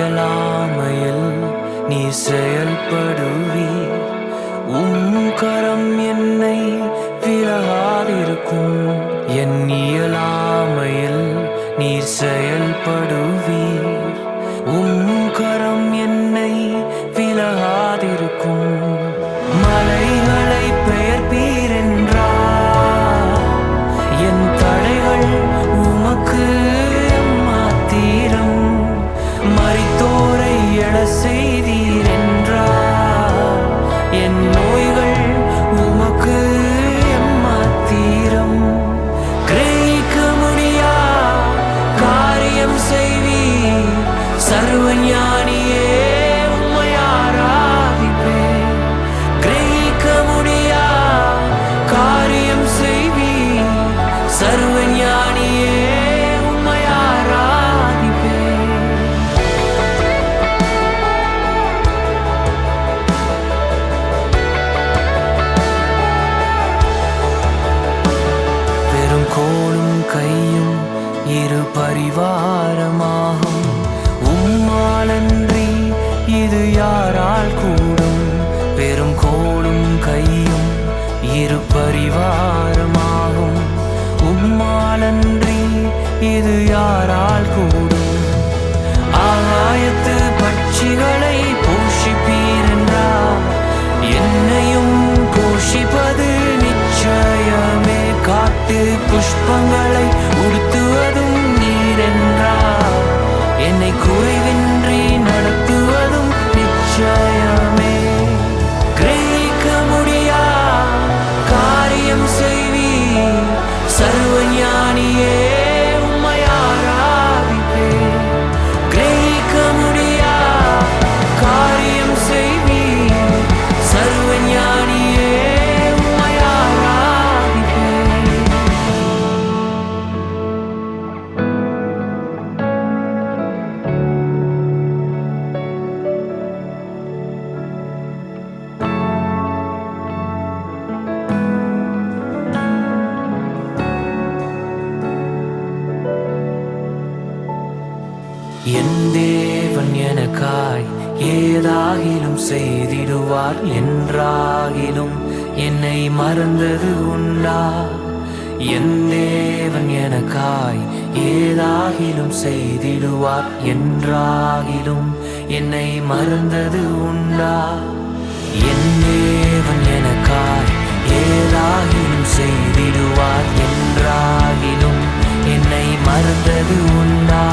இயலாமையில் நீ செயல்படுவீர். உம் திருப்பரிவாரமாகும். உம்மாலன்றி இது யாரால் கூடும்? ஆகாயத்து பட்சிகளை போஷிப்பீர் என்றார் என்னையும் போஷிப்பது நிச்சயமே. காட்டு புஷ்பங்களை என் தேவன் எனக்காய் ஏதாகிலும் செய்திடுவார் என்றாகிலும் என்னை மறந்தது உண்டா? என் தேவன் எனக்காய் ஏதாகிலும் செய்திடுவார் என்றாகிலும் என்னை மறந்தது உண்டா? என் தேவன் எனக்காய் ஏதாகிலும் செய்திடுவார் என்றாகிலும் என்னை மறந்தது உண்டா?